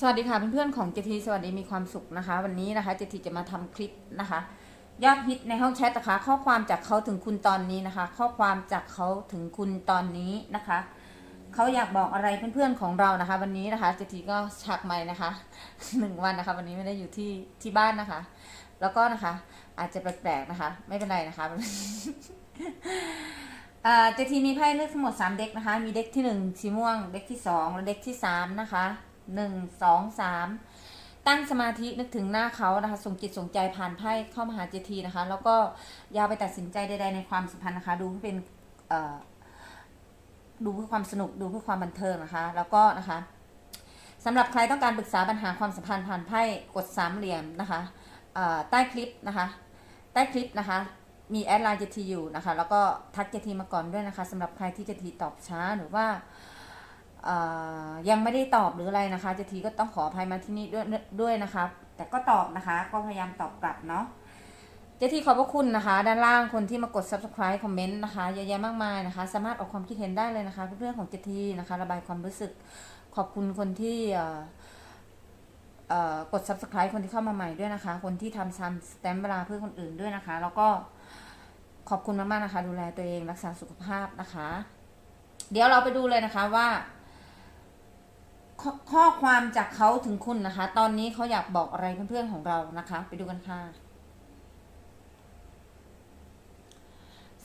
สวัสดีค่ะเพื่อนๆของเจทีสวัสดีมีความสุขนะคะ วันนี้นะคะเจทีจะมาทำคลิปนะคะ ยอดฮิตในห้องแชทนะคะข้อความจากเขาถึงคุณตอนนี้นะคะ ข้อความจากเขาถึงคุณตอนนี้นะคะเขาอยากบอกอะไรเพื่อนๆของเรานะคะ วันนี้นะคะเจทีก็ชักไม้นะคะหนึ่งวันนะคะ วันนี้ไม่ได้อยู่ที่ที่บ้านนะคะ แล้วก็นะคะ อาจจะแปลกๆนะคะ ไม่เป็นไรนะคะเอ่อเจทีมีไพ่เลือกทั้งหมด3เด็กนะคะ มีเด็กที่1สีม่วง เด็กที่2และเด็กที่3นะคะ 1 2 3ตั้งสมาธินึกถึงหน้าเขานะคะส่งจิตส่งใจผ่านไพ่เข้ามาหาเจทีนะคะ แล้วก็อยาวไปตัดสินใจใดๆในความสัมพันธ์นะคะ ดูเพื่อเป็นดูเพื่อความสนุกดูเพื่อความบันเทิงนะคะ แล้วก็นะคะสำหรับใครต้องการปรึกษาปัญหาความสัมพันธ์ผ่านไพ่กดสามเหลี่ยมนะคะใต้คลิปนะคะ ใต้คลิปนะคะ มีแอดไลน์เจทีอยู่นะคะ แล้วก็ทักเจทีมาก่อนด้วยนะคะสำหรับใครที่เจทีตอบช้าหรือว่า ยังไม่ได้ตอบหรืออะไรนะคะเจทีก็ต้องขออภัยมาที่นี่ด้วยด้วยนะคะแต่ก็ตอบนะคะ ก็พยายามตอบกลับเนาะเจทีขอบพระคุณนะคะ ด้านล่างคนที่มากด subscribe คอมเมนต์นะคะเยอะแยะมากมายนะคะ สามารถออกความคิดเห็นได้เลยนะคะเรื่องของเจทีนะคะ ระบายความรู้สึกขอบคุณคนที่กด subscribe คนที่เข้ามาใหม่ด้วยนะคะ คนที่ทำซัมสแตมเวลาเพื่อคนอื่นด้วยนะคะ แล้วก็ขอบคุณมากๆนะคะ ดูแลตัวเองรักษาสุขภาพนะคะ เดี๋ยวเราไปดูเลยนะคะว่า ขข้อความจากเขาถึงคุณนะคะ ตอนนี้เขาอยากบอกอะไรเพื่อนๆของเรานะคะ ไปดูกันค่ะ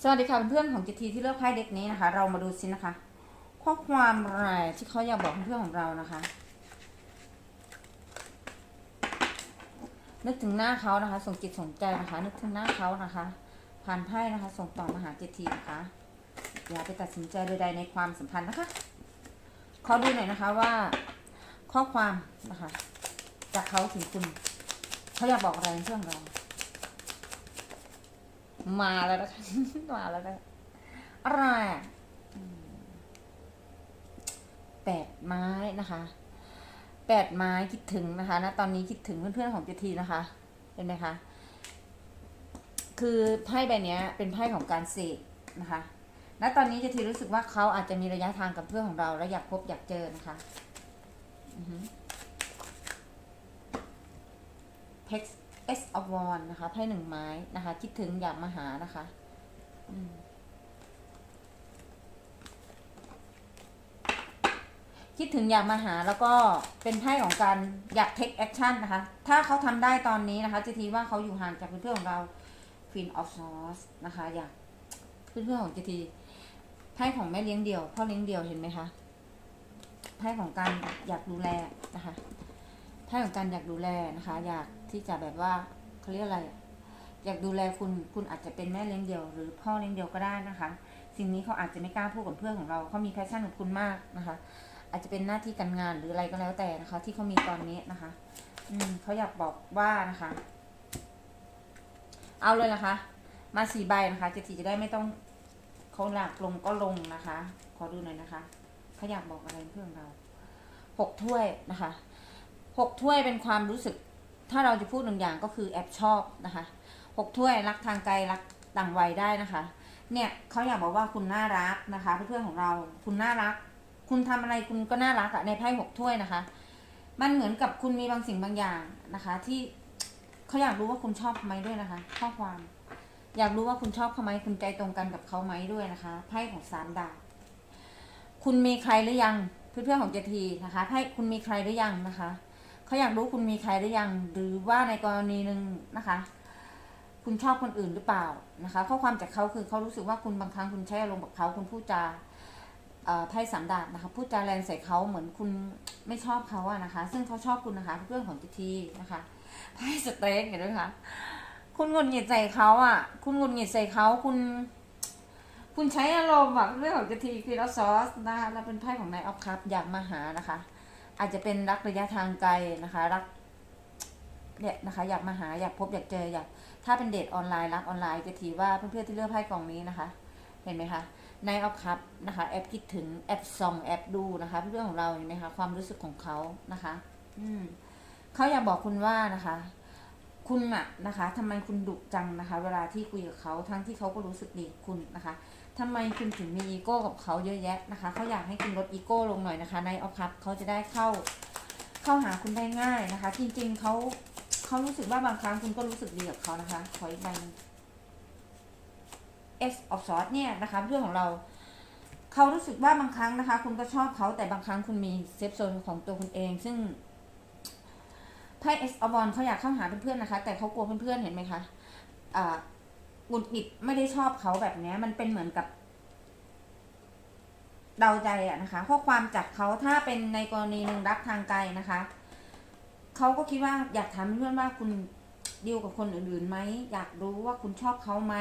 สวัสดีค่ะเพื่อนๆของจิทีที่เลือกไพ่เด็กนี้นะคะ เรามาดูซินะคะ ข้อความอะไรที่เขาอยากบอกเพื่อนๆของเรานะคะ นึกถึงหน้าเขานะคะ ส่งจิตส่งใจนะคะ นึกถึงหน้าเขานะคะ ผ่านไพ่นะคะ ส่งต่อมาหาเจทีนะคะอย่าไปตัดสินใจใดๆในความสัมพันธ์นะคะ ขอดูหน่อยนะคะว่า ข้อความนะคะ จากเขาถึงคุณ เขาอยากบอกอะไรเพื่อนเรา มาแล้วนะคะมาแล้วนะอะไรอะอืมแปดไม้นะคะแปดไม้คิดถึงนะคะนะตอนนี้คิดถึงเพื่อนๆของเจทีนะคะเห็นไหมคะคือไพ่ใบเนี้ยเป็นไพ่ของการเสกนะคะ ณตอนนี้เจทีรู้สึกว่าเขาอาจจะมีระยะทางกับเพื่อนของเราและอยากพบอยากเจอนะคะอือฮึ Tex S of w a n นะคะไพ่หนึ่งไม้นะคะ คิดถึงอยากมาหานะคะคิดถึงอยากมาหาแล้วก็เป็นไพ่ของการอยาก take action นะคะ ถ้าเขาทำได้ตอนนี้นะคะจะทีว่าเขาอยู่ห่างจากเพื่อนๆของเรา Queen of Swords นะคะ อยากเพื่อนๆของจีที ไพ่ของแม่เลี้ยงเดี่ยวพ่อเลี้ยงเดี่ยวเห็นไหมคะไพ่ของการอยากดูแลนะคะไพ่ของการอยากดูแลนะคะ อยากที่จะแบบว่าเขาเรียกอะไร อยากดูแลคุณคุณอาจจะเป็นแม่เลี้ยงเดี่ยว หรือพ่อเลี้ยงเดี่ยวก็ได้นะคะ สิ่งนี้เขาอาจจะไม่กล้าพูดกับเพื่อนของเราเขามีแพชชั่นกับคุณมากนะคะ อาจจะเป็นหน้าที่การงานหรืออะไรก็แล้วแต่นะคะ ที่เขามีตอนนี้นะคะ อืมเขาอยากบอกว่านะคะ เอาเลยนะคะ มาสี่ใบนะคะเจทีจะได้ไม่ต้อง เขาหลักลงก็ลงนะคะ ขอดูหน่อยนะคะเขาอยากบอกอะไรเพื่อนเราหกถ้วยนะคะหกถ้วยเป็นความรู้สึก ถ้าเราจะพูดหนึ่งอย่างก็คือแอบชอบนะคะหกถ้วยรักทางไกลรักต่างวัยได้นะคะ เนี่ยเขาอยากบอกว่าคุณน่ารักนะคะ เพื่อนๆของเราคุณน่ารัก คุณทำอะไรคุณก็น่ารักอะในไพ่หกถ้วยนะคะ มันเหมือนกับคุณมีบางสิ่งบางอย่างนะคะ ที่เขาอยากรู้ว่าคุณชอบไหมด้วยนะคะ ข้อความ อยากรู้ว่าคุณชอบเขาไหมคุณใจตรงกันกับเขาไหมด้วยนะคะไพ่ของสามดาบคุณมีใครหรือยังเพื่อนๆของเจทีนะคะไพ่คุณมีใครหรือยังนะคะเขาอยากรู้คุณมีใครหรือยัง หรือว่าในกรณีหนึ่งนะคะ คุณชอบคนอื่นหรือเปล่านะคะ ข้อความจากเขาคือเขารู้สึกว่าคุณบางครั้งคุณใช้อารมณ์กับเขาคุณพูดจาไพ่สามดาบนะคะพูดจาแรงใส่เขาเหมือนคุณไม่ชอบเขาอะนะคะ ซึ่งเขาชอบคุณนะคะเรื่องของจิทีนะคะไพ่สเตรกเห็นไหมคะ คุณหงุดหงิดใส่เขาอะ คุณหงุดหงิดใส่เขาคุณ คุณใช้อารมณ์แบบเรื่องของจิทีคือแล้วซอสนะคะแล้วเป็นไพ่ของนายออฟคัพอยากมาหานะคะ อาจจะเป็นรักระยะทางไกลนะคะ รักเนี่ยนะคะ อยากมาหาอยากพบอยากเจออยาก ถ้าเป็นเดทออนไลน์รักออนไลน์จะทีว่าเพื่อนๆที่เลือกไพ่กล่องนี้นะคะ เห็นไหมคะในออฟคัพนะคะแอปคิดถึงแอปส่องแอปดูนะคะ เรื่องของเราเห็นไหมคะความรู้สึกของเขานะคะ อืมเขาอยากบอกคุณว่านะคะ คุณอะนะคะทำไมคุณดุจังนะคะ เวลาที่คุยกับเขาทั้งที่เขาก็รู้สึกดีคุณนะคะทำไมคุณถึงมีอีโก้กับเขาเยอะแยะนะคะเขาอยากให้คุณลดอีโก้ลงหน่อยนะคะในออฟคัพเขาจะได้เข้าเข้าหาคุณได้ง่ายนะคะ จริงๆเขาเขารู้สึกว่าบางครั้งคุณก็รู้สึกดีกับเขานะคะขออีกใบหนึง S of s w o r d เนี่ยนะคะเรื่องของเราเขารู้สึกว่าบางครั้งนะคะ คุณก็ชอบเขาแต่บางครั้งคุณมีเซฟโซนของตัวคุณเอง ซึ่ง ไพ่ S of Wands เขาอยากเข้าหาเพื่อนๆนะคะ แต่เขากลัวเพื่อนๆเห็นไหมคะอ่าหงุดหงิดไม่ได้ชอบเขาแบบนี้มันเป็นเหมือนกับเดาใจอะนะคะ ข้อความจากเขาถ้าเป็นในกรณีหนึ่งรักทางไกลนะคะเขาก็คิดว่าอยากถามเพื่อนว่าคุณดีลกับคนอื่นๆไหมอยากรู้ว่าคุณชอบเขาไหม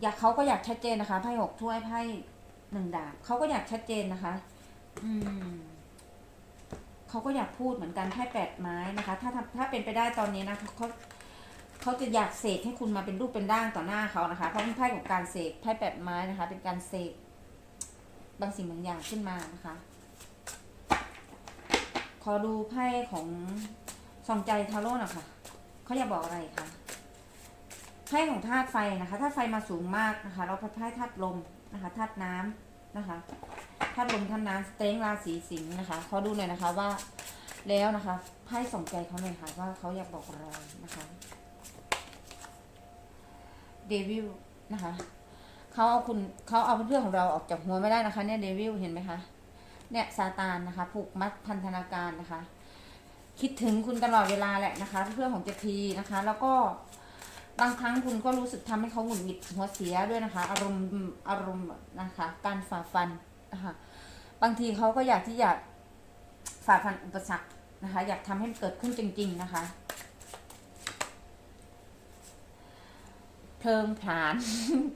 อยากเขาก็อยากชัดเจนนะคะไพ่หกถ้วยไพ่หนึ่งดาบเขาก็อยากชัดเจนนะคะ อืม เขาก็อยากพูดเหมือนกันไพ่แปดไม้นะคะ ถ้าทำถ้าเป็นไปได้ตอนนี้นะเขาเขาจะอยากเสกให้คุณมาเป็นรูปเป็นร่างต่อหน้าเขานะคะ เพราะเป็นไพ่ของการเสกไพ่แปดไม้นะคะ เป็นการเสกบางสิ่งบางอย่างขึ้นมานะคะ ขอดูไพ่ของสองใจทาโร่หน่อยค่ะเขาอยากบอกอะไรคะไพ่ของธาตุไฟนะคะธาตุไฟมาสูงมากนะคะแล้วไพ่ธาตุลมนะคะธาตุน้ำ นะคะธาตุลมธาตุน้ำสเต็งราศีสิงห์นะคะขอดูหน่อยนะคะว่าแล้วนะคะไพ่ส่งใจเขาหน่อยค่ะว่าเขาอยากบอกอะไรนะคะเดวิลนะคะเขาเอาคุณเขาเอาเพื่อนของเราออกจากหัวไม่ได้นะคะเนี่ยเดวิลเห็นไหมคะเนี่ยซาตานนะคะ ผูกมัดพันธนาการนะคะ คิดถึงคุณตลอดเวลาแหละนะคะ เพื่อนของเจทีนะคะ แล้วก็ บางครั้งคุณก็รู้สึกทำให้เขาหงุดหงิดหัวเสียด้วยนะคะ อารมณ์อารมณ์นะคะ การฝ่าฟันนะคะบางทีเขาก็อยากที่อยากฝ่าฟันอุปสรรคนะคะ อยากทำให้มันเกิดขึ้นจริง ๆนะคะเพลิงผาญ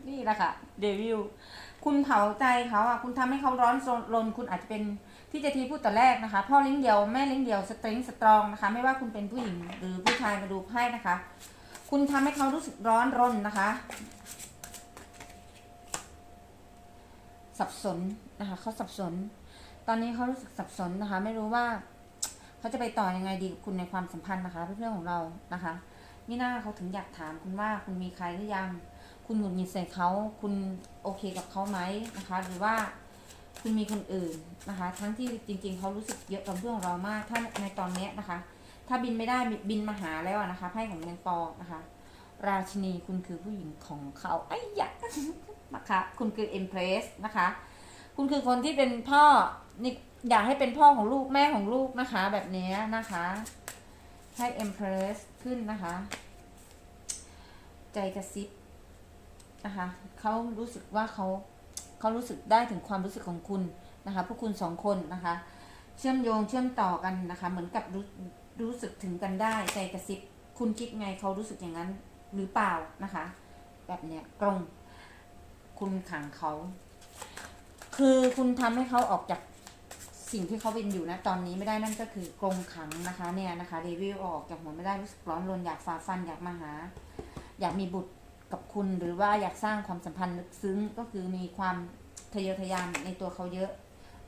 นี่แหละค่ะเดวิลคุณเผาใจเขาอะคุณทำให้เขาร้อนรนคุณอาจจะเป็นที่เจะทีพูดแต่แรกนะคะ พ่อเลี้ยงเดียวแม่เลี้ยงเดียวสตริงสตรองนะคะ ไม่ว่าคุณเป็นผู้หญิงหรือผู้ชายมาดูไพ่นะคะ คุณทำให้เขารู้สึกร้อนรนนะคะ สับสนนะคะเขาสับสน ตอนนี้เขารู้สึกสับสนนะคะ ไม่รู้ว่าเขาจะไปต่อยังไงดีกับคุณในความสัมพันธ์นะคะ เพื่อนๆของเรานะคะนี่น่าเขาถึงอยากถามคุณว่าคุณมีใครหรือยัง คุณหงุดหงิดใส่เขาคุณโอเคกับเขาไหมนะคะ หรือว่าคุณมีคนอื่นนะคะ ทั้งที่จริง ๆเขารู้สึกเยอะกับเพื่อนของเรามาก ถ้าในตอนนี้นะคะ ถ้าบินไม่ได้บินมาหาแล้วนะคะไพ่ของเมนปอนะคะ ราชินีคุณคือผู้หญิงของเขาไอ้ยะนะคะ คุณคือเอ็มเพรสนะคะ คุณคือคนที่เป็นพ่อนี่อยากให้เป็นพ่อของลูกแม่ของลูกนะคะ แบบนี้นะคะให้เอ็มเพรสขึ้นนะคะ ใจกระซิบนะคะเขารู้สึกว่าเขาเขารู้สึกได้ถึงความรู้สึกของคุณนะคะพวกคุณสองคนนะคะ เชื่อมโยงเชื่อมต่อกันนะคะ เหมือนกับรู้ รู้สึกถึงกันได้ใจกระซิบคุณคิดไงเขารู้สึกอย่างนั้นหรือเปล่านะคะ แบบเนี้ยตรง คุณขังเขา คือคุณทำให้เขาออกจากสิ่งที่เขาเป็นอยู่นะตอนนี้ไม่ได้นั่นก็คือกรงขังนะคะเนี่ยนะคะรีวิวออกจากหัวไม่ได้รู้สึกร้อนรนอยากฝ่าฟันอยากมาหา อยากมีบุตรกับคุณหรือว่าอยากสร้างความสัมพันธ์ลึกซึ้งก็คือมีความทะเยอทะยานในตัวเขาเยอะ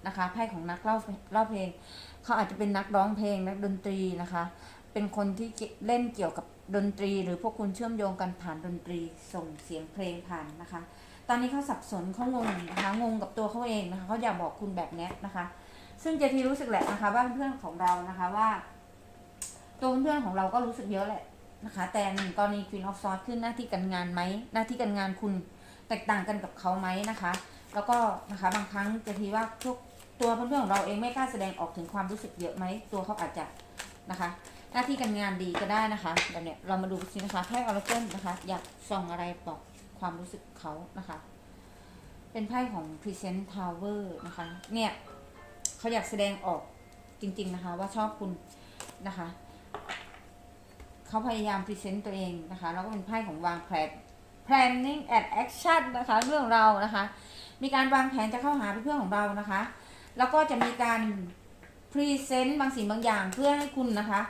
นะคะไพ่ของนักเล่าเล่าเพลง เขาอาจจะเป็นนักร้องเพลงนักดนตรีนะคะ เป็นคนที่เล่นเกี่ยวกับดนตรี หรือพวกคุณเชื่อมโยงกันผ่านดนตรีส่งเสียงเพลงผ่านนะคะ ตอนนี้เขาสับสนเขางงนะคะงงกับตัวเขาเองนะคะเขาอยากบอกคุณแบบนี้นะคะ ซึ่งเจทีรู้สึกแหละนะคะว่าเพื่อนของเรานะคะว่าตัวเพื่อนของเราก็รู้สึกเยอะแหละนะคะ แต่หนึ่งกรณี Queen of Swords ขึ้นหน้าที่การงานไหมหน้าที่การงานคุณแตกต่างกันกับเขาไหมนะคะ แล้วก็นะคะบางครั้งเจทีว่าพวก ตัวเพื่อนๆของเราเองไม่กล้าแสดงออกถึงความรู้สึกเยอะไหมตัวเขาอาจจะนะคะ หน้าที่การงานดีก็ได้นะคะแบบเนี้ยเรามาดูสินะคะไพ่ออร์เจนนะคะ อยากส่องอะไรบอกความรู้สึกเขานะคะ เป็นไพ่ของ Present Tower นะคะ เนี่ยเขาอยากแสดงออกจริง ๆนะคะ ว่าชอบคุณนะคะเขาพยายามพรีเซนต์ตัวเองนะคะ แล้วก็เป็นไพ่ของวางแผน planning and action นะคะเรื่องเรานะคะ มีการวางแผนจะเข้าหาเพื่อนๆของเรานะคะ แล้วก็จะมีการพรีเซนต์บางสิ่งบางอย่างเพื่อให้คุณนะคะ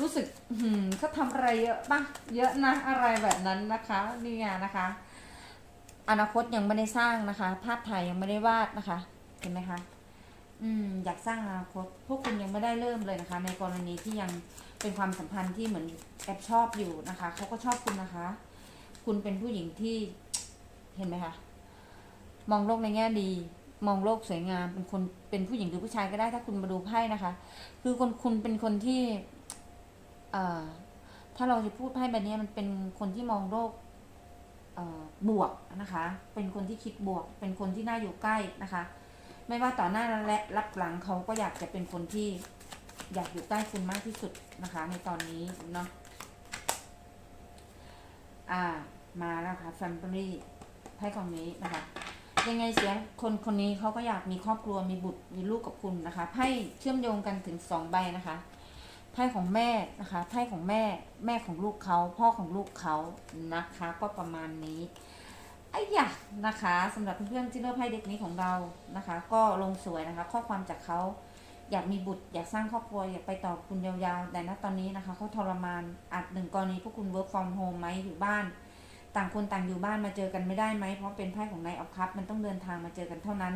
รู้สึกหืมเขาทำอะไรเยอะปะเยอะนะอะไรแบบนั้นนะคะนี่ไงนะคะ อนาคตยังไม่ได้สร้างนะคะ ภาพถ่ายยังไม่ได้วาดนะคะ เห็นไหมคะอืมอยากสร้างอนาคตพวกคุณยังไม่ได้เริ่มเลยนะคะ ในกรณีที่ยังเป็นความสัมพันธ์ที่เหมือนแอบชอบอยู่นะคะเขาก็ชอบคุณนะคะ คุณเป็นผู้หญิงที่เห็นไหมคะมองโลกในแง่ดี มองโลกสวยงาม เป็นคนเป็นผู้หญิงหรือผู้ชายก็ได้ถ้าคุณมาดูไพ่นะคะ คือคนคุณเป็นคนที่เอ่อถ้าเราจะพูดไพ่แบบนี้มันเป็นคนที่มองโลกเอ่อบวกนะคะ เป็นคนที่คิดบวก เป็นคนที่น่าอยู่ใกล้นะคะ ไม่ว่าต่อหน้าและรับหลังเขาก็อยากจะเป็นคนที่อยากอยู่ใกล้คุณมากที่สุดนะคะ ในตอนนี้เนาะอ่ามาแล้วค่ะ family ไพ่ของนี้นะคะ ยังไงเสียคนคนนี้เขาก็อยากมีครอบครัวมีบุตรมีลูกกับคุณนะคะไพ่เชื่อมโยงกันถึงสองใบนะคะไพ่ของแม่นะคะไพ่ของแม่ แม่ของลูกเขาพ่อของลูกเขานะคะ ก็ประมาณนี้ไอ้ยะนะคะสำหรับเพื่อนๆที่เลือกไพ่เด็กนี้ของเรานะคะ ก็ลงสวยนะคะ ข้อความจากเขาอยากมีบุตร อยากสร้างครอบครัวอยากไปต่อคุณยาวๆแต่ณตอนนี้นะคะเขาทรมานอาจหนึ่งกรณีพวกคุณ work from home ไหมอยู่บ้าน ต่างคนต่างอยู่บ้านมาเจอกันไม่ได้ไหมเพราะเป็นไพ่ของนายออฟคัพมันต้องเดินทางมาเจอกันเท่านั้น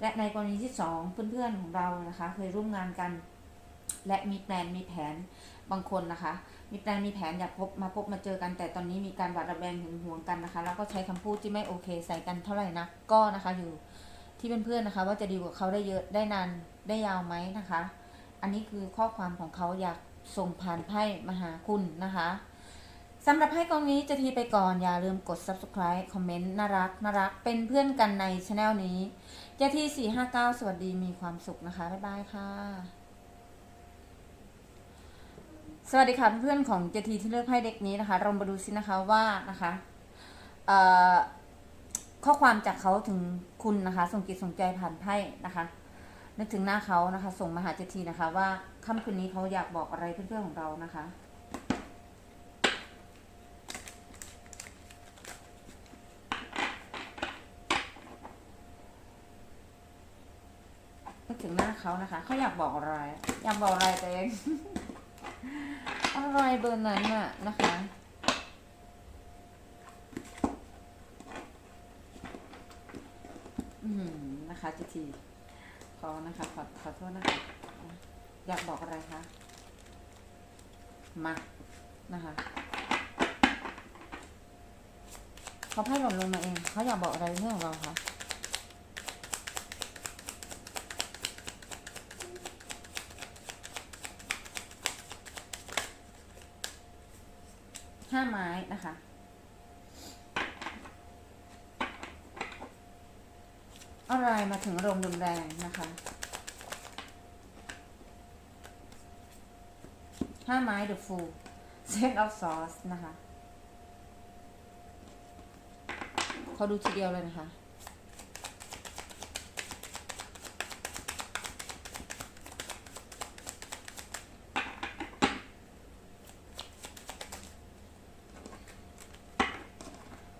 และในกรณีที่สองเพื่อนๆของเรานะคะเคยร่วมงานกัน และมีแปลนมีแผนบางคนนะคะ มีแปลนมีแผนอยากพบมาพบมาเจอกัน แต่ตอนนี้มีการหวาดระแวงหึงหวงกันนะคะ แล้วก็ใช้คำพูดที่ไม่โอเคใส่กันเท่าไหร่นักก็นะคะอยู่ที่เพื่อนๆนะคะ ว่าจะดีกว่าเขาได้เยอะได้นานได้ยาวไหมนะคะ อันนี้คือข้อความของเขาอยากส่งผ่านไพ่มาหาคุณนะคะ สำหรับให้กองนี้จะทีไปก่อนอย่าลืมกด subscribe คอมเมนต์น่ารักน่ารักเป็นเพื่อนกันในช anel นี้เจะที่459 สวัสดีมีความสุขนะคะ บ๊ายบายค่ะ สวัสดีค่ะเพื่อนๆของเจทีที่เลือกไพ่เด็กนี้นะคะเรามาดูซินะคะว่านะคะข้อความจากเขาถึงคุณนะคะ ส่งจิตส่งใจผ่านไพ่นะคะ นึกถึงหน้าเขานะคะ ส่งมาหาเจทีนะคะ ว่าค่ำคืนนี้เขาอยากบอกอะไรเพื่อนๆของเรานะคะ นึกถึงหน้าเขานะคะ เขาอยากบอกอะไร อยากบอกอะไรตัวเอง อะไรเบอร์นั้นน่ะนะคะอืมนะคะจีทีขอนะคะขอขอโทษนะคะ อยากบอกอะไรคะมานะคะเขาไพ่หล่นลงมาเอง เขาอยากบอกอะไรเรื่องของเราคะ ไม้นะคะ อะไรมาถึงลมรุนแรงนะคะห้าไม้ the full set of sauce นะคะ ขอดูทีเดียวเลยนะคะ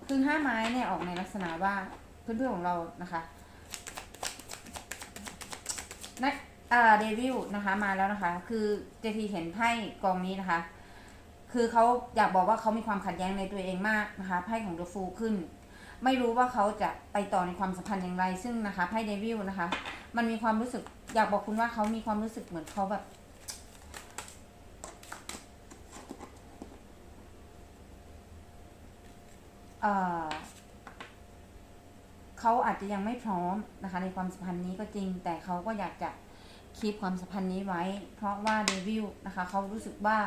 คือห้าไม้เนี่ยออกในลักษณะว่าเพื่อนๆของเรานะคะนักอ่าเดวิลนะคะมาแล้วนะคะ คือเจทีเห็นไพ่กองนี้นะคะ คือเขาอยากบอกว่าเขามีความขัดแย้งในตัวเองมากนะคะไพ่ของเดฟูขึ้น ไม่รู้ว่าเขาจะไปต่อในความสัมพันธ์อย่างไร ซึ่งนะคะไพ่เดวิลนะคะ มันมีความรู้สึกอยากบอกคุณว่าเขามีความรู้สึกเหมือนเขาแบบ เขาอาจจะยังไม่พร้อมนะคะ ในความสัมพันธ์นี้ก็จริง แต่เขาก็อยากจะคีปความสัมพันธ์นี้ไว้ เพราะว่าเดวิลนะคะเขารู้สึกว่า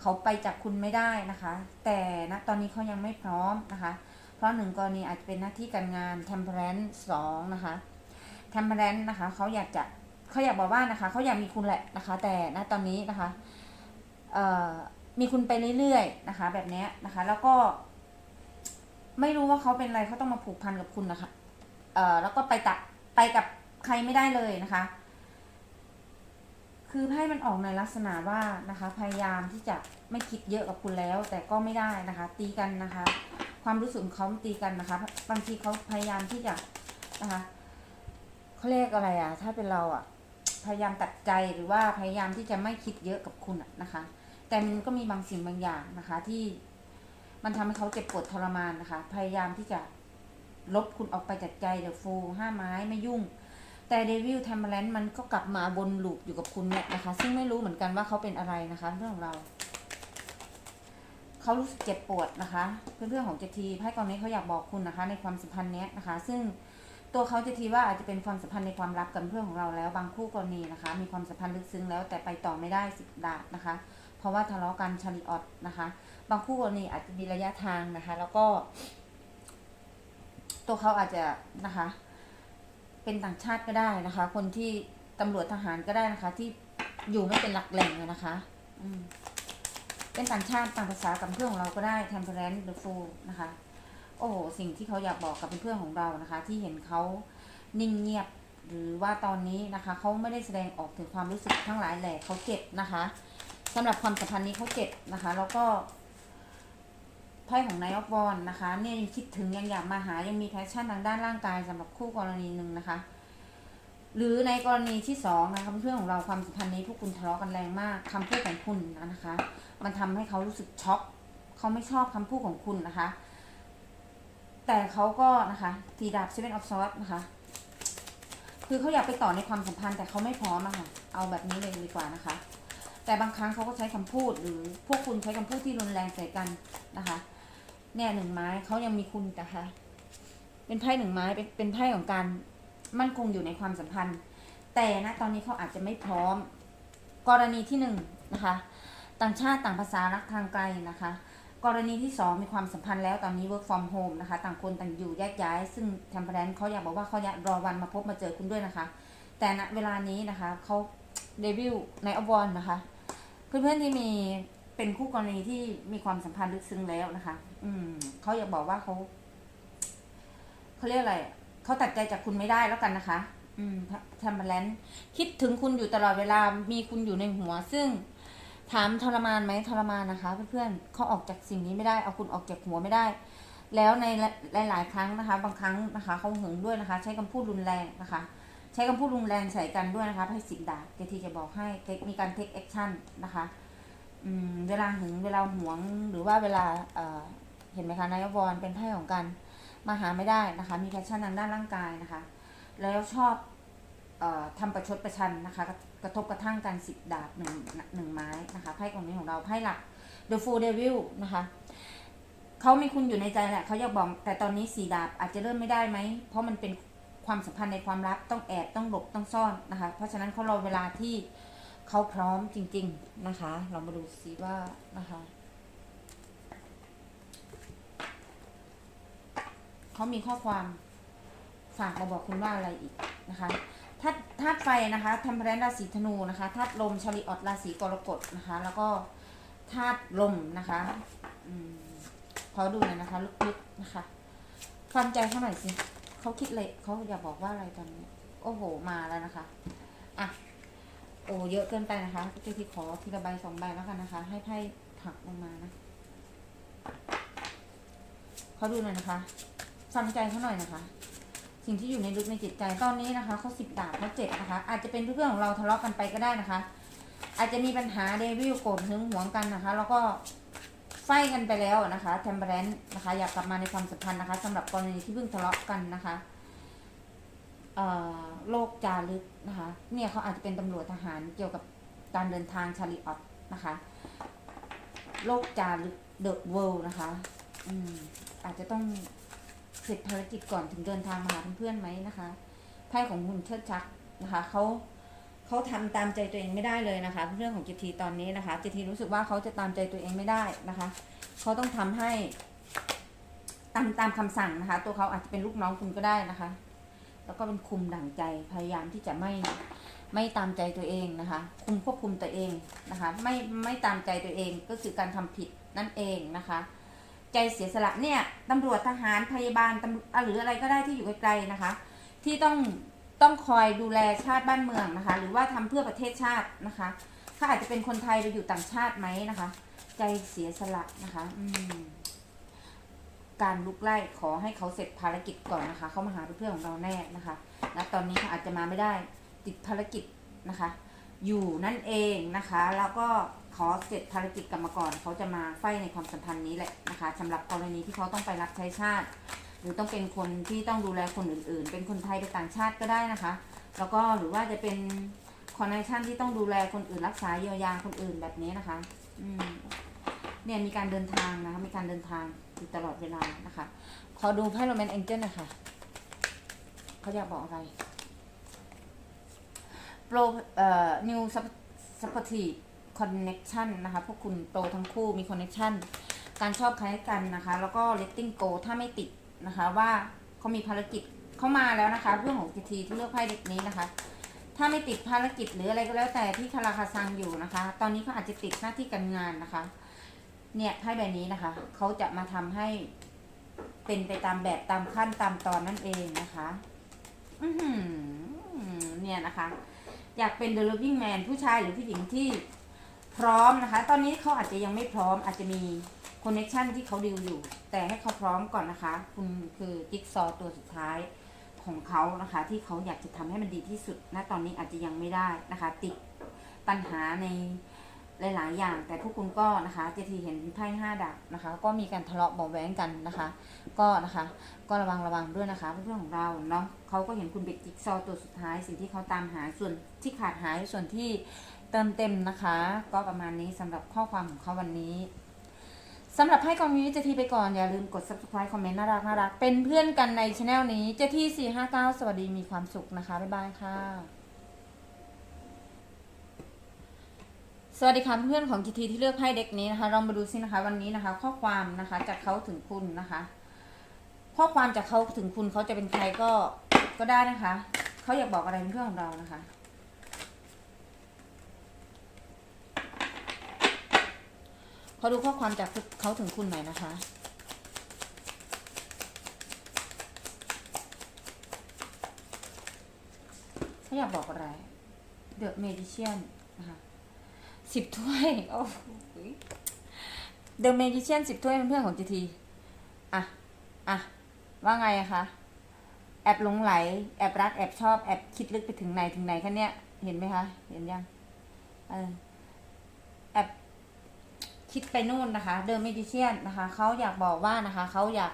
เขาไปจากคุณไม่ได้นะคะ แต่ณตอนนี้เขายังไม่พร้อมนะคะ เพราะหนึ่งกรณีอาจจะเป็นหน้าที่การงาน temperance สองนะคะ temperance นะคะเขาอยากจะเขาอยากบอกว่านะคะเขาอยากมีคุณแหละนะคะ แต่ณตอนนี้นะคะมีคุณไปเรื่อยๆนะคะ แบบนี้นะคะ แล้วก็ ไม่รู้ว่าเขาเป็นอะไรเขาต้องมาผูกพันกับคุณนะคะ เอ่อ แล้วก็ไปตัดไปกับใครไม่ได้เลยนะคะ คือไพ่มันออกในลักษณะว่านะคะ พยายามที่จะไม่คิดเยอะกับคุณแล้ว แต่ก็ไม่ได้นะคะ ตีกันนะคะ ความรู้สึกเขาตีกันนะคะ บางทีเขาพยายามที่จะนะคะเขาเรียกอะไรอะ ถ้าเป็นเราอะ พยายามตัดใจหรือว่าพยายามที่จะไม่คิดเยอะกับคุณอะนะคะ แต่มันก็มีบางสิ่งบางอย่างนะคะ ที่ มันทำให้เขาเจ็บปวดทรมานนะคะ พยายามที่จะลบคุณออกไปจากใจเดอะฟูห้าไม้ไม่ยุ่ง แต่เดวิลแทมเ r ลนมันก็กลับมาวนลูปอยู่กับคุณเนี่ยนะคะ ซึ่งไม่รู้เหมือนกันว่าเขาเป็นอะไรนะคะ เรื่องของเราเขารู้สึกเจ็บปวดนะคะเพื่อนๆของเจทีไพ่กองนี้เขาอยากบอกคุณนะคะ ในความสัมพันธ์เนี้ยนะคะ ซึ่งตัวเขาจะทีว่าอาจจะเป็นความสัมพันธ์ในความลับกับเพื่อนของเราแล้ว บางคู่กรณีนะคะ มีความสัมพันธ์ลึกซึ้งแล้วแต่ไปต่อไม่ได้สิบดาบนะคะ เพราะว่าทะเลาะกันชาริออตนะคะ บางคู่กรณีอาจจะมีระยะทางนะคะ แล้วก็ ตัวเขาอาจจะนะคะ เป็นต่างชาติก็ได้นะคะ คนที่ตำรวจทหารก็ได้นะคะ ที่อยู่ไม่เป็นหลักแหล่งนะคะอืมเป็นต่างชาติต่างภาษากับเพื่อนของเราก็ได้ temperance the fool นะคะ โอ้โหสิ่งที่เขาอยากบอกกับเพื่อนของเรานะคะ ที่เห็นเขานิ่งเงียบหรือว่าตอนนี้นะคะ เขาไม่ได้แสดงออกถึงความรู้สึกทั้งหลายแหล่เขาเจ็บนะคะ สำหรับความสัมพันธ์นี้เขาเจ็บนะคะ แล้วก็ไพ่ของนายออฟวอนนะคะ เนี่ยยังคิดถึงยังอยากมาหายังมีแพชชั่นทางด้านร่างกายสำหรับคู่กรณีหนึ่งนะคะ หรือในกรณีที่สองนะคะเพื่อนของเราความสัมพันธ์นี้พวกคุณทะเลาะกันแรงมากคำพูดของคุณนะคะ มันทำให้เขารู้สึกช็อกเขาไม่ชอบคำพูดของคุณนะคะ แต่เขาก็นะคะตีดาบเซเว่นออฟซอสนะคะคือเขาอยากไปต่อในความสัมพันธ์แต่เขาไม่พร้อมอะค่ะ เอาแบบนี้เลยดีกว่านะคะ แต่บางครั้งเขาก็ใช้คำพูดหรือพวกคุณใช้คำพูดที่รุนแรงใส่กันนะคะเนี่ยหนึ่งไม้เขายังมีคุณนะคะ เป็นไพ่หนึ่งไม้เป็นเป็นไพ่ของการมั่นคงอยู่ในความสัมพันธ์ แต่นะตอนนี้เขาอาจจะไม่พร้อม กรณีที่หนึ่งนะคะ ต่างชาติต่างภาษารักทางไกลนะคะ กรณีที่สองมีความสัมพันธ์แล้วตอนนี้ work from home นะคะ ต่างคนต่างอยู่แยกย้าย ซึ่ง t e m p e r a n c e เขาอยากบอกว่าเขาอยากรอวันมาพบมาเจอคุณด้วยนะคะ แต่ณเวลานี้นะคะเขา เดบิวในอวอนนะคะ เพื่อนๆที่มีเป็นคู่กรณีที่มีความสัมพันธ์ลึกซึ้งแล้วนะคะ อืมเขาอยากบอกว่าเขาเขาเรียกอะไรเขาตัดใจจากคุณไม่ได้แล้วกันนะคะ อืมทำมาแลนซ์คิดถึงคุณอยู่ตลอดเวลา มีคุณอยู่ในหัว ซึ่งถามทรมานไหมทรมานนะคะ เพื่อนๆเขาออกจากสิ่งนี้ไม่ได้เอาคุณออกจากหัวไม่ได้ แล้วในหลาย ๆ ครั้งนะคะ บางครั้งนะคะเขาหึงด้วยนะคะ ใช้คำพูดรุนแรงนะคะ ใช้คำพูดรุนแรงใส่กันด้วยนะคะให้สิบดาเจทีจะบอกให้เทคมีการเทคแอคชั่นนะคะเวลาหึงเวลาหวงหรือว่าเวลาเเห็นไหมคะนายวอนเป็นไพ่ของกันมาหาไม่ได้นะคะ มีแพชชั่นทางด้านร่างกายนะคะ แล้วชอบออทำประชดประชันนะคะกระกระทบกระทั่งกันสิบดาบหนึ่งหนึ่งไม้นะคะไพ่ของนี้ของเราไพ่หลัก The Fool Devil นะคะเขามีคุณอยู่ในใจแหละเขาอยากบอกแต่ตอนนี้สีดาบอาจจะเริ่มไม่ได้ไหม เพราะมันเป็น ความสัมพันธ์ในความลับต้องแอบต้องหลบต้องซ่อนนะคะ เพราะฉะนั้นเขารอเวลาที่เขาพร้อมจริง ๆนะคะ เรามาดูซิว่านะคะเขามีข้อความฝากมาบอกคุณว่าอะไรอีกนะคะธาตุธาตุไฟนะคะทำแพรนราศีธนูนะคะธาตุลมชลิออดราศีกรกฎนะคะ แล้วก็ธาตุลมนะคะอืมขอดูหน่อยนะคะลึกๆนะคะฟังใจเขาไหน่สิ เขาคิดเลยเขาอยากบอกว่าอะไรตอนนี้ โอ้โหมาแล้วนะคะ อะ โอ้เยอะเกินไปนะคะเจ้าที่ขอทีละใบสองใบแล้วกันนะคะ ให้ไพ่ผักลงมานะเขาดูหน่อยนะคะฟังใจเขาหน่อยนะคะ สิ่งที่อยู่ในลึกในจิตใจตอนนี้นะคะเขาสิบดาบเขาเจ็บนะคะ อาจจะเป็นเพื่อนของเราทะเลาะกันไปก็ได้นะคะ อาจจะมีปัญหาเดวิลโกรธหึงหวงกันนะคะ แล้วก็ ฟกันไปแล้วนะคะเทมเปอร์แรนนะคะอยากกลับมาในความสัมพันธ์นะคะสำหรับกรณีที่เพิ่งทะเลาะกันนะคะโลกจารึกนะคะ เนี่ยเขาอาจจะเป็นตำรวจทหารเกี่ยวกับการเดินทางชาลีออตนะคะ โลกจารึกเดอะเวิลด์นะคะ อืมอาจจะต้องเสร็จภารกิจก่อนถึงเดินทางมาหาเพื่อนไหมนะคะ ไพ่ของคุณเชิดชักนะคะเขา เขาทำตามใจตัวเองไม่ได้เลยนะคะ เรื่องของเจทีตอนนี้นะคะเจทีรู้สึกว่าเขาจะตามใจตัวเองไม่ได้นะคะเขาต้องทำให้ตามตามคำสั่งนะคะ ตัวเขาอาจจะเป็นลูกน้องคุณก็ได้นะคะ แล้วก็เป็นคุมดั่งใจพยายามที่จะไม่ไม่ตามใจตัวเองนะคะ คุมควบคุมตัวเองนะคะ ไม่ไม่ตามใจตัวเองก็คือการทำผิดนั่นเองนะคะ ใจเสียสละเนี่ยตำรวจทหารพยาบาลตำหรืออะไรก็ได้ที่อยู่ไกลๆนะคะ ที่ต้อง ต้องคอยดูแลชาติบ้านเมืองนะคะ หรือว่าทำเพื่อประเทศชาตินะคะถ้าอาจจะเป็นคนไทยไปอยู่ต่างชาติไหมนะคะ ใจเสียสละนะคะอืมการลุกไล่ขอให้เขาเสร็จภารกิจก่อนนะคะ เขามาหาเพื่อนของเราแน่นะคะและตอนนี้เขาอาจจะมาไม่ได้ติดภารกิจนะคะ อยู่นั่นเองนะคะ แล้วก็ขอเสร็จภารกิจกลับมาก่อนเขาจะมาไฟในความสัมพันธ์นี้แหละนะคะสำหรับกรณีที่เขาต้องไปรับใช้ชาติ หรือต้องเป็นคนที่ต้องดูแลคนอื่น ๆ เป็นคนไทยไปต่างชาติก็ได้นะคะ แล้วก็หรือว่าจะเป็นคอนเนคชั่นที่ต้องดูแลคนอื่นรักษาเยียวยาคนอื่นแบบนี้นะคะ อืมเนี่ยมีการเดินทางนะคะ มีการเดินทางอยู่ตลอดเวลานะคะ ขอดูไพ่โรแมนแองเจิลน่อยค่ะเขาอยากบอกอะไรโปรเอ่อ new supportive connection นะคะ พวกคุณโตทั้งคู่มี connection การชอบคล้ายกันนะคะ แล้วก็ letting go ถ้าไม่ติด นะคะว่าเขามีภารกิจเข้ามาแล้วนะคะเรื่องของกิทีที่เลือกไพ่เด็กนี้นะคะ ถ้าไม่ติดภารกิจหรืออะไรก็แล้วแต่ที่คาราคาซังอยู่นะคะ ตอนนี้เขาอาจจะติดหน้าที่การงานนะคะ เนี่ยไพ่ใบนี้นะคะเขาจะมาทำให้เป็นไปตามแบบตามขั้นตามตอนนั่นเองนะคะอืเนี่ยนะคะ อยากเป็น the loving man ผู้ชายหรือผู้หญิงที่พร้อมนะคะ ตอนนี้เขาอาจจะยังไม่พร้อมอาจจะมี คอนเน c ชันที่เขาดิวอยู่ แต่ให้เขาพร้อมก่อนนะคะ คุณคือจิ๊กซอว์ตัวสุดท้ายของเขานะคะ ที่เขาอยากจะทำให้มันดีที่สุดณตอนนี้อาจจะยังไม่ได้นะคะ ติดปัญหาในหลายๆ อย่าง แต่พวกคุณก็นะคะเจทีเห็นไพ่ห้าดาบนะคะ ก็มีการทะเลาะเบาะแว้งกันนะคะ ก็นะคะ ก็ระวังระวังด้วยนะคะเพื่อนๆของเราเนาะเขาก็เห็นคุณเบ็ดจิ๊กซอว์ตัวสุดท้าย สิ่งที่เขาตามหาส่วนที่ขาดหายส่วนที่เติมเต็มนะคะ ก็ประมาณนี้สำหรับข้อความของเขาวันนี้ สำหรับให้กองนี้เจทีไปก่อน อย่าลืมกด subscribe คอมเมนต์น่ารักน่ารักเป็นเพื่อนกันในช anel นี้เจทีสี่ห้าเก้าสวัสดีมีความสุขนะคะ บ๊ายบายค่ะ สวัสดีค่ะเพื่อนของ GT ที่เลือกให้เด็กนี้นะคะเรามาดูซินะคะ วันนี้นะคะ ข้อความนะคะจากเขาถึงคุณนะคะ ข้อความจากเขาถึงคุณเขาจะเป็นใครก็ก็ได้นะคะเขาอยากบอกอะไรเป็นเพื่อนของเรานะคะ ขอดูข้อความจากเขาถึงคุณหน่อยนะคะ เขาอยากบอกอะไร The Magician นะคะสิบถ้วยโอ้โหเดอะเมจิเชียนสิบถ้วยเป็นเพื่อนของจีทีอะ อะ ว่าไงอะคะ แอบหลงไหล แอบรัก แอบชอบ แอบคิดลึกไปถึงไหนถึงไหนคะเนี่ย เห็นไหมคะ เห็นยัง เออ คิดไปนู่นนะคะเดอะเมจิเชียนนะคะเขาอยากบอกว่านะคะเขาอยาก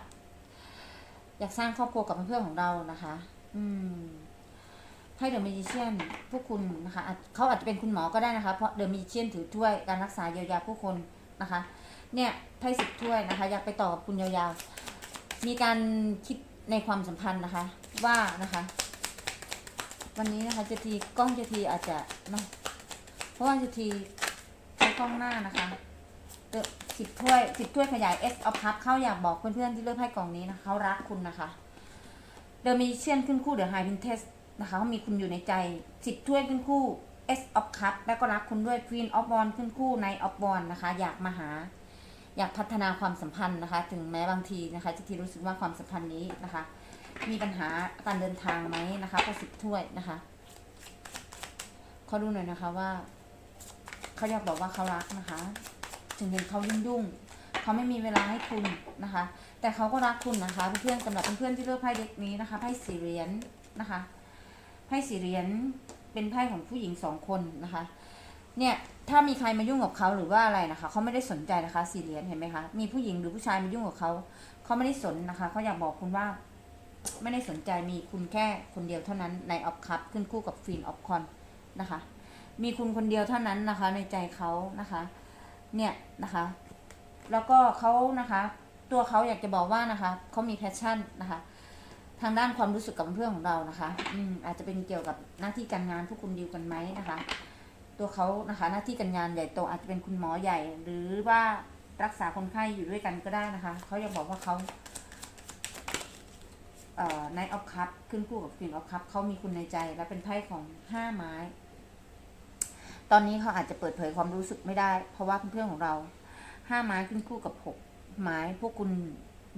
อยากสร้างครอบครัวกับเพื่อนของเรานะคะ อืมไพ่เดอะมิเชียนพวกคุณนะคะเขาอาจจะเป็นคุณหมอก็ได้นะคะ เพราะเดอะมิเชียนถือถ้วยการรักษาเยียวยาผู้คนนะคะ เนี่ยไพ่สิบถ้วยนะคะ อยากไปต่อกับคุณยาวๆ มีการคิดในความสัมพันธ์นะคะ ว่านะคะ วันนี้นะคะเจทีกล้องเจทีอาจจะเนาะเพราะว่าเจทีใช้กล้องหน้านะคะ สิบถ้วยสิบถ้วยขยาย S of Cup เข้าอยากบอกเพื่อนๆที่เลือกไพ่กล่องนี้นะคะเขารักคุณนะคะเดอะมิเชียนขึ้นคู่เดอะไฮพินเทสนะคะเขามีคุณอยู่ในใจสิบถ้วยขึ้นคู่ S of Cup แล้วก็รักคุณด้วย Queen of Wands ขึ้นคู่ใน of Wands นะคะ อยากมาหา อยากพัฒนาความสัมพันธ์นะคะ ถึงแม้บางทีนะคะจะทีรู้สึกว่าความสัมพันธ์นี้นะคะ มีปัญหาการเดินทางไหมนะคะก็สิบถ้วยนะคะเขาดูหน่อยนะคะว่า เขาอยากบอกว่าเขารักนะคะ ถึงเห็นเขายุ่งยุ่งๆเขาไม่มีเวลาให้คุณนะคะ แต่เขาก็รักคุณนะคะ เพื่อนๆสำหรับเพื่อนๆที่เลือกไพ่เด็กนี้นะคะไพ่สี่เหรียญนะคะไพ่สี่เหรียญเป็นไพ่ของผู้หญิงสองคนนะคะ เนี่ยถ้ามีใครมายุ่งกับเขาหรือว่าอะไรนะคะเขาไม่ได้สนใจนะคะสี่เหรียญเห็นไหมคะมีผู้หญิงหรือผู้ชายมายุ่งกับเขาเขาไม่ได้สนนะคะเขาอยากบอกคุณว่า ไม่ได้สนใจมีคุณแค่คนเดียวเท่านั้นในออฟคัพขึ้นคู่กับฟีนออฟคอนนะคะ มีคุณคนเดียวเท่านั้นนะคะ ในใจเขานะคะ เนี่ยนะคะ แล้วก็เขานะคะ ตัวเขาอยากจะบอกว่านะคะเขามีแพชชั่นนะคะ ทางด้านความรู้สึกกับเพื่อนของเรานะคะอืมอาจจะเป็นเกี่ยวกับหน้าที่การงานพวกคุณดีลกันไหมนะคะ ตัวเขานะคะหน้าที่การงานใหญ่โตอาจจะเป็นคุณหมอใหญ่ หรือว่ารักษาคนไข้อยู่ด้วยกันก็ได้นะคะเขาอยากบอกว่าเขาเอ่อในออฟคัพขึ้นคู่กับฟินออฟคัพเขามีคุณในใจและเป็นไพ่ของห้าไม้ ตอนนี้เขาอาจจะเปิดเผยความรู้สึกไม่ได้ เพราะว่าเพื่อนๆของเราห้าไม้ขึ้นคู่กับหกไม้พวกคุณ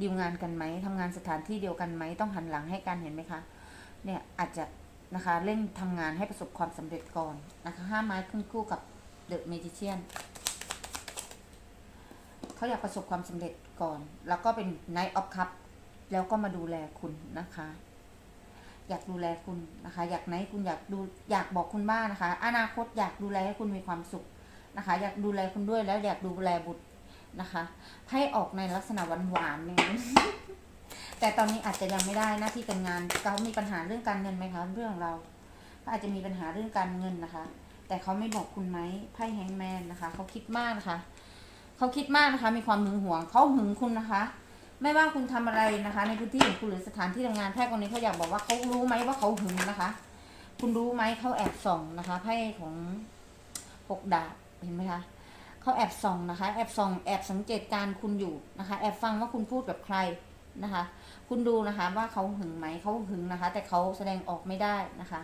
ดีลงานกันไหมทำงานสถานที่เดียวกันไหมต้องหันหลังให้กันเห็นไหมคะเนี่ยอาจจะนะคะเร่งทำงานให้ประสบความสำเร็จก่อนนะคะห้าไม้ขึ้นคู่กับเดอะเมจิเชียนเขาอยากประสบความสำเร็จก่อน แล้วก็เป็น Night of Cup แล้วก็มาดูแลคุณนะคะ อยากดูแลคุณนะคะ อยากไหนคุณอยากดูอยากบอกคุณบ้างนะคะ อนาคตอยากดูแลให้คุณมีความสุขนะคะ อยากดูแลคุณด้วยแล้วอยากดูแลบุตรนะคะให้ออกในลักษณะหวานๆอย่างนี้แต่ตอนนี้อาจจะยังไม่ได้หน้าที่การงานเขามีปัญหาเรื่องการเงินไหมคะเรื่องของเราเขาอาจจะมีปัญหาเรื่องการเงินนะคะ แต่เขาไม่บอกคุณไหมไพ่แฮงแมนนะคะเขาคิดมากนะคะเขาคิดมากนะคะ มีความหึงหวงเขาหึงคุณนะคะ ไม่ว่าคุณทำอะไรนะคะ ในพื้นที่ของคุณหรือสถานที่ทำงานไพ่คนนี้เขาอยากบอกว่าเขารู้ไหมว่าเขาหึงนะคะ คุณรู้ไหมเขาแอบส่องนะคะไพ่ของหกดาบเห็นไหมคะเขาแอบส่องนะคะ แอบส่องแอบสังเกตการคุณอยู่นะคะ แอบฟังว่าคุณพูดกับใครนะคะ คุณดูนะคะว่าเขาหึงไหมเขาหึงนะคะ แต่เขาแสดงออกไม่ได้นะคะ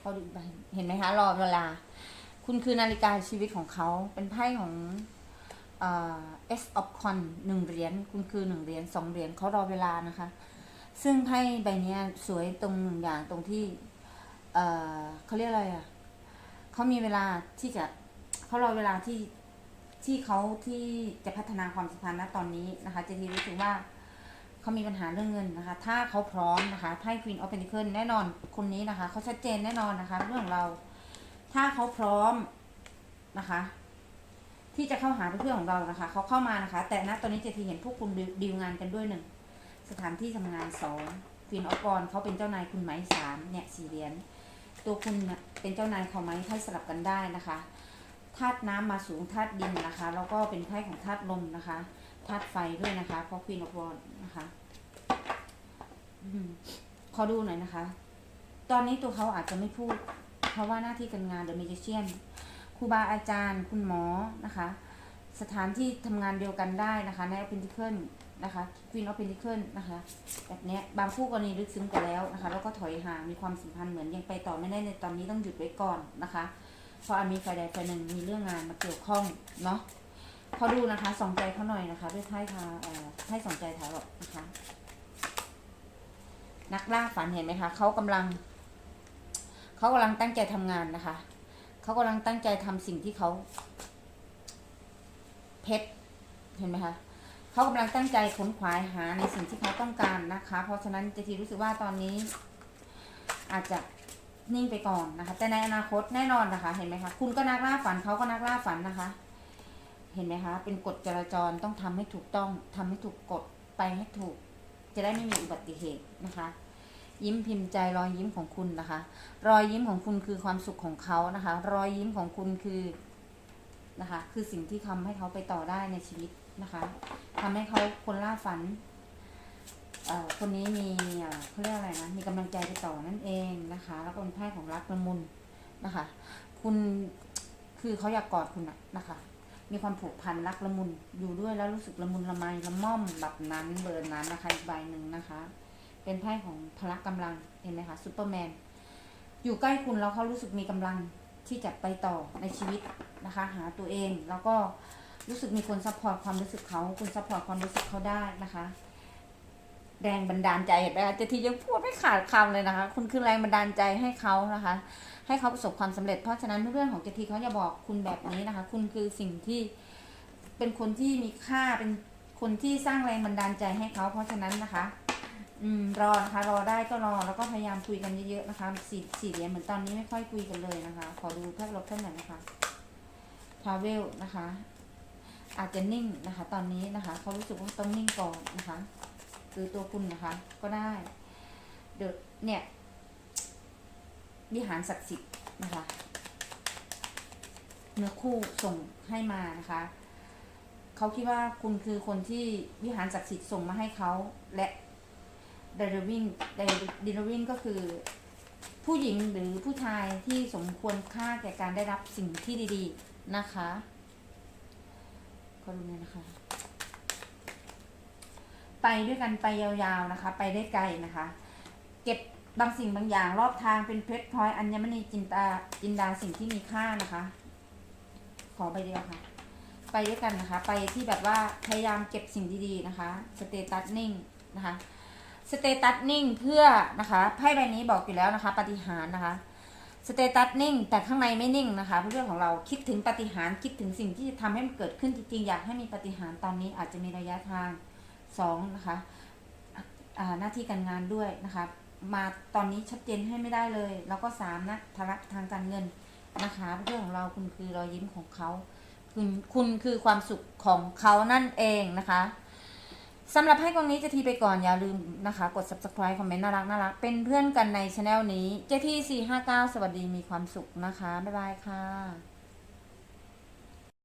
เขาดูไปเห็นไหมคะรอเวลา คุณคือนาฬิกาชีวิตของเขา เป็นไพ่ของเอ่อ S of Con หนึ่งเหรียญ คุณคือหนึ่งเหรียญสองเหรียญเขารอเวลานะคะ ซึ่งไพ่ใบนี้สวยตรงหนึ่งอย่างตรงที่เออเขาเรียกอะไรอะเขามีเวลาที่จะเขารอเวลาที่ที่เขาที่จะพัฒนาความสัมพันธ์ณตอนนี้นะคะเจทีรู้สึกว่าเขามีปัญหาเรื่องเงินนะคะ ถ้าเขาพร้อมนะคะไพ่ Queen of Pentacles แน่นอนคนนี้นะคะเขาชัดเจนแน่นอนนะคะ เรื่องเรา ถ้าเขาพร้อมนะคะ ที่จะเข้าหาเพื่อนของเรานะคะ เขาเข้ามานะคะ แต่ณตอนนี้เจทีเห็นพวกคุณดีลงานกันด้วยหนึ่งสถานที่ทำงานสองควีนออฟกอนเขาเป็นเจ้านายคุณไหมสามเนี่ยสี่เหรียญตัวคุณเป็นเจ้านายเขาไหมไพ่สลับกันได้นะคะธาตุน้ำมาสูงธาตุดินนะคะ แล้วก็เป็นไพ่ของธาตุลมนะคะธาตุไฟด้วยนะคะเพราะควีนออฟกอนนะคะอืมขอดูหน่อยนะคะ ตอนนี้ตัวเขาอาจจะไม่พูด เพราะว่าหน้าที่การงาน The Magician ครูบาอาจารย์คุณหมอนะคะ สถานที่ทำงานเดียวกันได้นะคะใน o p e n t i c l e นะคะ Queen of Pentacles นะคะแบบนี้บางคู่กรณีลึกซึ้งกันแล้วนะคะ แล้วก็ถอยห่างมีความสัมพันธ์เหมือนยังไปต่อไม่ได้ในตอนนี้ต้องหยุดไว้ก่อนนะคะเพราะอันมีฝ่ายใดฝ่ายหนึ่งมีเรื่องงานมาเกี่ยวข้องเนาะพอดูนะคะส่องใจเขาหน่อยนะคะด้วยไพ่ทาเอ่อให้ส่องใจถ่ายแบบนะคะ นักล่าฝันเห็นไหมคะเขากำลัง เขากำลังตั้งใจทำงานนะคะ เขากำลังตั้งใจทำสิ่งที่เขาเพชรเห็นไหมคะเขากำลังตั้งใจค้นคว้าหาในสิ่งที่เขาต้องการนะคะ เพราะฉะนั้นเจทีรู้สึกว่าตอนนี้ อาจจะนิ่งไปก่อนนะคะ แต่ในอนาคตแน่นอนนะคะ เห็นไหมคะ คุณก็นักล่าฝันเขาก็นักล่าฝันนะคะ เห็นไหมคะ เป็นกฎจราจรต้องทำให้ถูกต้องทำให้ถูกกฎไปให้ถูก จะได้ไม่มีอุบัติเหตุนะคะ ยิ้มพิมพ์ใจรอยยิ้มของคุณนะคะ รอยยิ้มของคุณคือความสุขของเขานะคะ รอยยิ้มของคุณคือนะคะ คือสิ่งที่ทำให้เขาไปต่อได้ในชีวิตนะคะทำให้เขาคนล่าฝันเอ่อคนนี้มีเขาเรียกอะไรนะมีกำลังใจไปต่อนั่นเองนะคะ แล้วก็เป็นไพ่ของรักละมุนนะคะ คุณคือเขาอยากกอดคุณอะนะคะ มีความผูกพันรักละมุนอยู่ด้วยแล้วรู้สึกละมุนละไมละม่อมแบบนั้นเบอร์นั้นนะคะอีกใบหนึ่งนะคะ เป็นไพ่ของพละกำลังเห็นไหมคะซูเปอร์แมนอยู่ใกล้คุณแล้วเขารู้สึกมีกำลังที่จะไปต่อในชีวิตนะคะ หาตัวเองแล้วก็รู้สึกมีคนซัพพอร์ตความรู้สึกเขาคุณซัพพอร์ตความรู้สึกเขาได้นะคะแรงบันดาลใจเห็นไหมคะเจทียังพูดไม่ขาดคำเลยนะคะ คุณคือแรงบันดาลใจให้เขานะคะ ให้เขาประสบความสำเร็จ เพราะฉะนั้นเรื่องของเจทีเขาจะบอกคุณแบบนี้นะคะ คุณคือสิ่งที่เป็นคนที่มีค่าเป็นคนที่สร้างแรงบันดาลใจให้เขา เพราะฉะนั้นนะคะ อืมรอนะคะรอได้ก็รอแล้วก็พยายามคุยกันเยอะๆนะคะสี่สี่เหรียญเหมือนตอนนี้ไม่ค่อยคุยกันเลยนะคะ ขอดูภาพลบท่านหน่อยนะคะทราเวลนะคะ อาจจะนิ่งนะคะ ตอนนี้นะคะเขารู้สึกว่าต้องนิ่งก่อนนะคะ คือตัวคุณนะคะ ก็ได้เดอะเนี่ยวิหารศักดิ์สิทธิ์นะคะเนื้อคู่ส่งให้มานะคะเขาคิดว่าคุณคือคนที่วิหารศักดิ์สิทธิ์ส่งมาให้เขาและ d ด l i วิ่ง d ด l i วิ่งก็คือ ผู้หญิงหรือผู้ชายที่สมควรค่าแก่การได้รับสิ่งที่ดี ๆ นะคะก็รู้เนี่ยนะคะ ไปด้วยกันไปยาวๆนะคะ ไปได้ไกลนะคะ เก็บบางสิ่งบางอย่างรอบทางเป็นเพชรพลอยอัญมณีจินตาจินดาสิ่งที่มีค่านะคะ ขอไปเดียวค่ะ ไปด้วยกันนะคะ ไปที่แบบว่าพยายามเก็บสิ่งดีๆนะคะสเตตัสนิ่งนะคะ สเตตัสนิ่งเพื่อนะคะไพ่ใบนี้บอกอยู่แล้วนะคะปฏิหารนะคะสเตตัสนิ่งแต่ข้างในไม่นิ่งนะคะเรื่องของเราคิดถึงปฏิหารคิดถึงสิ่งที่จะทำให้มันเกิดขึ้นจริงๆ อยากให้มีปฏิหารตอนนี้อาจจะมีระยะทางสองนะคะหน้าที่การงานด้วยนะคะมาตอนนี้ชัดเจนให้ไม่ได้เลย แล้วก็สามนะภาระทางการเงินนะคะเรื่องของเราคุณคือรอยยิ้มของเขาคุณคุณคือความสุขของเขานั่นเองนะคะ สำหรับให้กองนี้เจะทีไปก่อนอย่าลืมนะคะ กด subscribe คอมเมนต์น่ารักน่ารักเป็นเพื่อนกันในช anel นี้เจที459 สวัสดีมีความสุขนะคะ บ๊ายบายค่ะ